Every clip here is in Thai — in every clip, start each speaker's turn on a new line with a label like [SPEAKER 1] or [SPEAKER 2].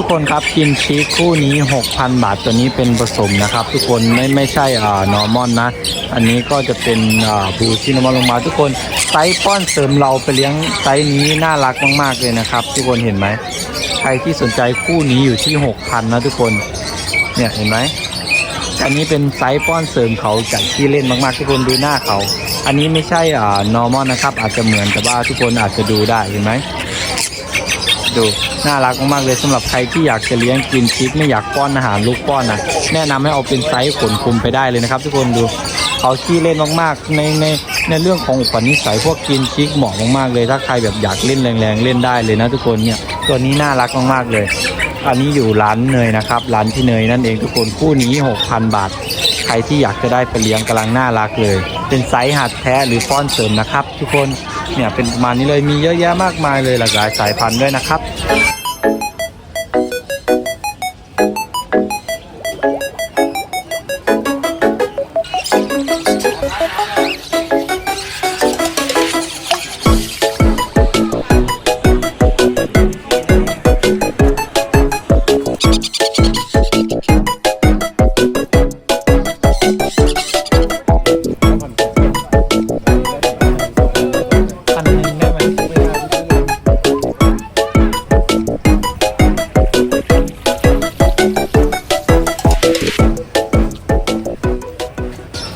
[SPEAKER 1] ทุกคนครับกินชีสคู่นี้ 6,000 บาทตัวนี้เป็นผสมนะครับ ทุกคนไม่ไม่ใช่อ่านอร์มอนนะ อันนี้ก็จะเป็นอ่าบูชินอมอนลงมา ทุกคนไซส์ป้อนเสริมเราไปเลี้ยงไซส์นี้น่ารักมากๆเลยนะครับ ทุกคนเห็นไหมใครที่สนใจคู่นี้อยู่ที่ 6,000 นะทุกคนเนี่ยเห็นไหมอันนี้เป็นไซส์ป้อนเสริมเขาจากที่เล่นมากๆทุกคนดูหน้าเขา อันนี้ไม่ใช่อ่านอร์มอนนะครับ อาจจะเหมือนแต่ว่าทุกคนอาจจะดูได้เห็นไหม ดู น่ารักมากๆเลยสำหรับใครที่อยากจะเลี้ยงกินชิคไม่อยากป้อนอาหารลูกป้อนนะแนะนำให้เอาเป็นไซส์ขนคุมไปได้เลยนะครับ ทุกคนดูเขาขี้เล่นมากๆในในในเรื่องของอุปนิสัยพวกกินชิคเหมาะมากๆเลย ถ้าใครแบบอยากเล่นแรงๆเล่นได้เลยนะ ทุกคนเนี่ยตัวนี้น่ารักมากๆเลย อันนี้อยู่ร้านเนยนะครับร้านที่เนยนั่นเองทุกคนคู่นี้ 6,000 บาท ใครที่อยากจะได้ไปเลี้ยงกำลังน่ารักเลย เป็นไซส์หัดแท้หรือป้อนเสริมนะครับ ทุกคน เนี่ยเป็นประมาณนี้เลยมีเยอะแยะมากมายเลยหลากหลายสายพันธุ์ด้วยนะครับ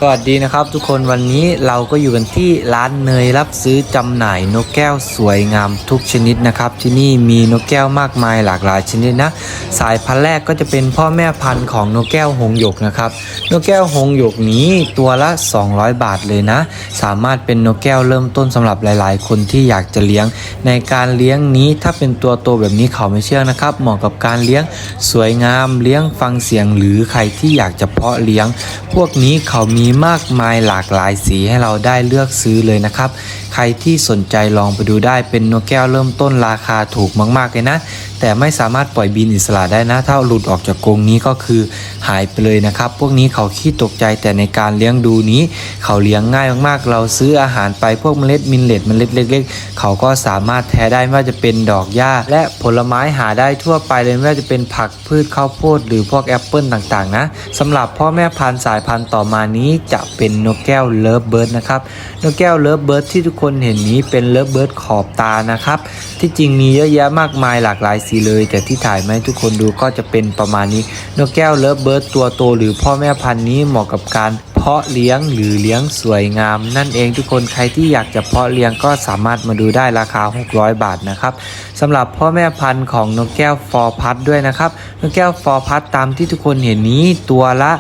[SPEAKER 1] สวัสดีนะครับทุกคนวันนี้เราก็อยู่กันที่ร้านเนยรับซื้อจำหน่ายนกแก้วสวยงามทุกชนิดนะครับ ที่นี่มีนกแก้วมากมายหลากหลายชนิดนะ สายพันธุ์แรกก็จะเป็นพ่อแม่พันธุ์ของนกแก้วหงหยกนะครับ นกแก้วหงหยกนี้ตัวละ 200 บาทเลยนะ สามารถเป็นนกแก้วเริ่มต้นสำหรับหลาย ๆ คนที่อยากจะเลี้ยง ในการเลี้ยงนี้ถ้าเป็นตัวโตแบบนี้เขาไม่เชื่องนะครับ เหมาะกับการเลี้ยงสวยงามเลี้ยงฟังเสียงหรือใครที่อยากจะเพาะเลี้ยง พวกนี้เขามีมากมายหลากหลายสีให้เราได้เลือกซื้อเลยนะครับ ใครที่สนใจลองไปดูได้เป็นนกแก้วเริ่มต้นราคาถูกมากๆเลยนะ แต่ไม่สามารถปล่อยบินอิสระได้นะ ถ้าหลุดออกจากกรงนี้ก็คือหายไปเลยนะครับ พวกนี้เขาขี้ตกใจแต่ในการเลี้ยงดูนี้ เขาเลี้ยงง่ายมากๆ เราซื้ออาหารไปพวกเมล็ดมิลเลตเมล็ดเล็ก ๆ เขาก็สามารถแท้ได้ไม่ว่าจะเป็นดอกหญ้า และผลไม้หาได้ทั่วไปเลยไม่ว่าจะเป็นผักพืชข้าวโพดหรือพวกแอปเปิลต่างๆนะสำหรับพ่อแม่พันธุ์สายพันธุ์ต่อมานี้จะเป็นนกแก้วเลิฟเบิร์ดนะครับนกแก้วเลิฟเบิร์ดที่ทุกคนเห็นนี้เป็นเลิฟเบิร์ดขอบตานะครับ ที่จริงมีเยอะแยะมากมายหลากหลายสีเลย แต่ที่ถ่ายมาให้ทุกคนดูก็จะเป็นประมาณนี้ นกแก้วเลิฟเบิร์ดตัวโตหรือพ่อแม่พันธุ์นี้เหมาะกับการ เพาะเลี้ยงหรือเลี้ยงสวยงาม นั่นเองทุกคนใครที่อยากจะเพาะเลี้ยงก็สามารถมาดูได้ราคา 600 บาทนะครับสำหรับพ่อแม่พันธุ์ของนกแก้วฟอร์พัดด้วยนะครับนกแก้วฟอร์พัดตามที่ทุกคนเห็นนี้ตัวละ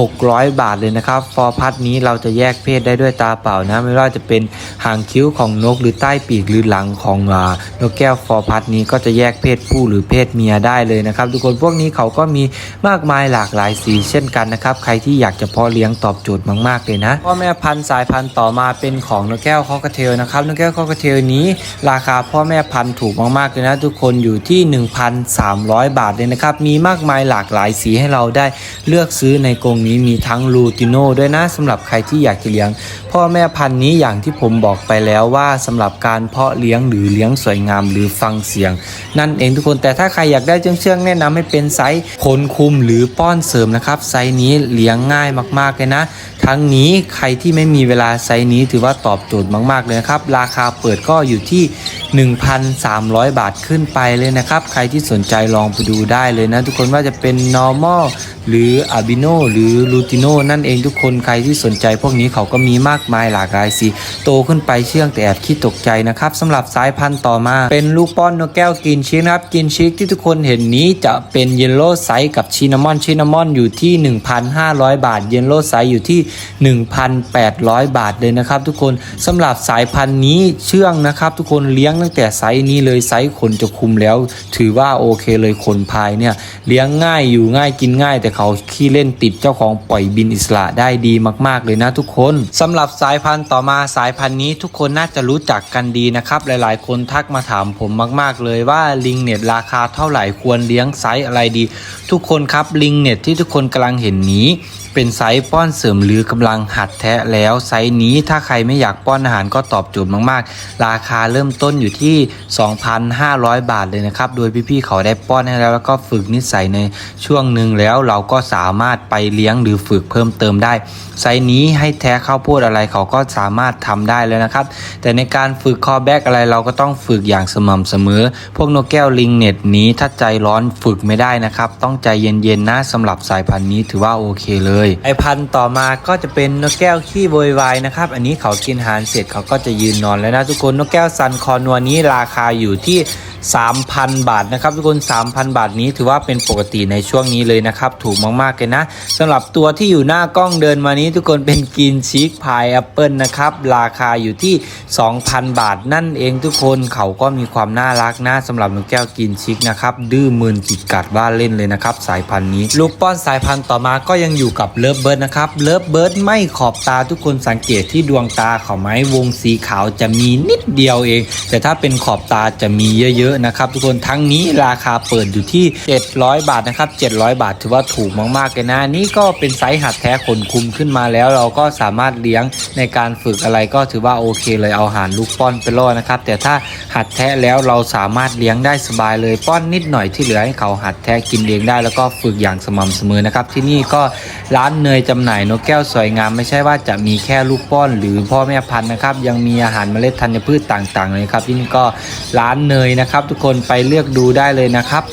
[SPEAKER 1] 600 บาทเลยนะครับฟอร์พัดนี้เราจะแยกเพศได้ด้วยตาเปล่านะไม่ว่าจะเป็นหางคิ้วของนกหรือใต้ปีกหรือหลังของอนกแก้วฟอร์พัดนี้ก็จะแยกเพศผู้หรือเพศเมียได้เลยนะครับ ทุกคนพวกนี้เขาก็มีมากมายหลากหลายสีเช่นกันนะครับใครที่อยากจะเพาะเลี้ยงตอบโจทย์มากๆเลยนะพ่อแม่พันธุ์สายพันธุ์ต่อมาเป็นของนกแก้วคอกระเทลนะครับนกแก้วคอกระเทลนี้ ราคาพ่อแม่พันธุ์ถูกมากๆเลยนะ ทุกคนอยู่ที่ 1,300 บาทเลยนะครับมีมากมายหลากหลายสีให้เราได้เลือกซื้อในกรงนี้มีทั้งลูติโน่ด้วยนะสำหรับใครที่อยากจะเลี้ยง พ่อแม่พันธุ์นี้อย่างที่ผมบอกไปแล้วว่าสำหรับการเพาะเลี้ยงหรือเลี้ยงสวยงามหรือฟังเสียง นั่นเองทุกคนแต่ถ้าใครอยากได้เชื่องๆแนะนำให้เป็นไซส์ขนคุมหรือป้อนเสริมนะครับไซส์นี้เลี้ยงง่ายมากๆเลยนะทั้งนี้ใครที่ไม่มีเวลาไซส์นี้ถือว่าตอบโจทย์มาก ๆ เลยนะครับ ราคาเปิดก็อยู่ที่ 1,300 บาทขึ้นไปเลยนะครับ ใครที่สนใจลองไปดูได้เลยนะ ทุกคนว่าจะเป็น normal หรือ albino หรือ lutino นั่นเองทุกคนใครที่สนใจพวกนี้เขาก็มีมากมายหลากหลายสีโตขึ้นไปเชื่องแต่แอบคิดตกใจนะครับสำหรับสายพันธุ์ต่อมา เป็นลูกป้อนนกแก้วกินชิคนะครับกินชิคที่ทุกคนเห็นนี้จะเป็นเยลโล่ไซส์กับชินามอนชินามอนอยู่ที่ 1,500 บาท เยลโล่ไซส์อยู่ที่ 1,800 บาทเลยนะครับ ทุกคนสำหรับสายพันธุ์นี้เชื่องนะครับ ทุกคนเลี้ยงตั้งแต่ไซส์นี้เลยไซส์ขนจะคุมแล้ว ถือว่าโอเคเลยขนพายเนี่ยเลี้ยงง่ายอยู่ง่ายกินง่าย แต่เขาขี้เล่นติดเจ้าของปล่อยบินอิสระได้ดีมาก ๆ เลยนะทุกคนสำหรับสายพันธุ์ต่อมาสายพันธุ์นี้ทุกคนน่าจะรู้จักกันดีนะครับหลายๆ คนทักมาถามผมมาก ๆ เลยว่าลิงเน็ตราคาเท่าไหร่ควรเลี้ยงไซส์อะไรดี ทุกคนครับลิงเน็ตที่ทุกคนกำลังเห็นนี้ เป็นไซส์ป้อนเสริมหรือกำลังหัดแทะแล้วไซส์นี้ถ้าใครไม่อยากป้อนอาหารก็ตอบโจทย์มากๆ ราคาเริ่มต้นอยู่ที่ 2,500 บาทเลยนะครับ โดยพี่ๆเขาได้ป้อนให้แล้วแล้วก็ฝึกนิสัยในช่วงหนึ่งแล้วเราก็สามารถไปเลี้ยงหรือฝึกเพิ่มเติมได้ ไซส์นี้ให้แท้ข้าวโพดอะไรเขาก็สามารถทำได้แล้วนะครับ แต่ในการฝึกคอแบกอะไรเราก็ต้องฝึกอย่างสม่ำเสมอ พวกนกแก้วลิงเน็ตนี้ถ้าใจร้อนฝึกไม่ได้นะครับ ต้องใจเย็นๆนะสำหรับสายพันธุ์นี้ถือว่าโอเคเลยไอพันธุ์ต่อมาก็จะเป็นนกแก้วขี้โวยวายนะครับ อันนี้เขากินอาหารเสร็จเขาก็จะยืนนอนแล้วนะทุกคนนกแก้วซันคอนัวนี้ราคาอยู่ที่ 3,000 บาทนะครับทุกคน 3,000 บาทนี้ถือว่าเป็นปกติในช่วงนี้เลยนะครับ ถูกมากๆเลยนะสำหรับตัวที่อยู่หน้ากล้องเดินมานี้ทุกคนเป็นกินชีกพายแอปเปิลนะครับ ราคาอยู่ที่ 2,000 บาทนั่นเองทุกคนเขาก็มีความน่ารักนะสำหรับนกแก้วกินชิกนะครับ ดื้อมืนจิกกัดว่าเล่นเลยนะครับ สายพันธุ์นี้ ลูกป้อนสายพันธุ์ต่อมาก็ยังอยู่กับเลิฟเบิร์ดนะครับเลิฟเบิร์ดไม่ขอบตาทุกคนสังเกตที่ดวงตาเขาไหมวงสีขาวจะมีนิดเดียวเอง แต่ถ้าเป็นขอบตาจะมีเยอะๆนะครับทุกคนทั้งนี้ราคาเปิดอยู่ที่ 700 บาทนะครับ 700 บาทถือว่าถูกมากๆเลยนะนี่ก็เป็นไซส์หัดแท้ขนคุมขึ้นมาแล้ว เราก็สามารถเลี้ยงในการฝึกอะไรก็ถือว่าโอเคเลยเอาอาหารลูกป้อนไปล่อนะครับแต่ถ้าหัดแท้แล้วเราสามารถเลี้ยงได้สบายเลยป้อนนิดหน่อยที่เหลือให้เขาหัดแท้กินเองได้แล้วก็ฝึกอย่างสม่ำเสมอนะครับที่นี่ก็ร้านเนยจำหน่ายนกแก้วสวยงามไม่ใช่ว่าจะมีแค่ลูกป้อน หรือพ่อแม่พันธุ์นะครับยังมีอาหารเมล็ดธัญพืชต่างๆเลยครับที่นี่ก็ร้านเนยนะครับนะครับ ทุกคนไปเลือกดูได้เลยนะครับ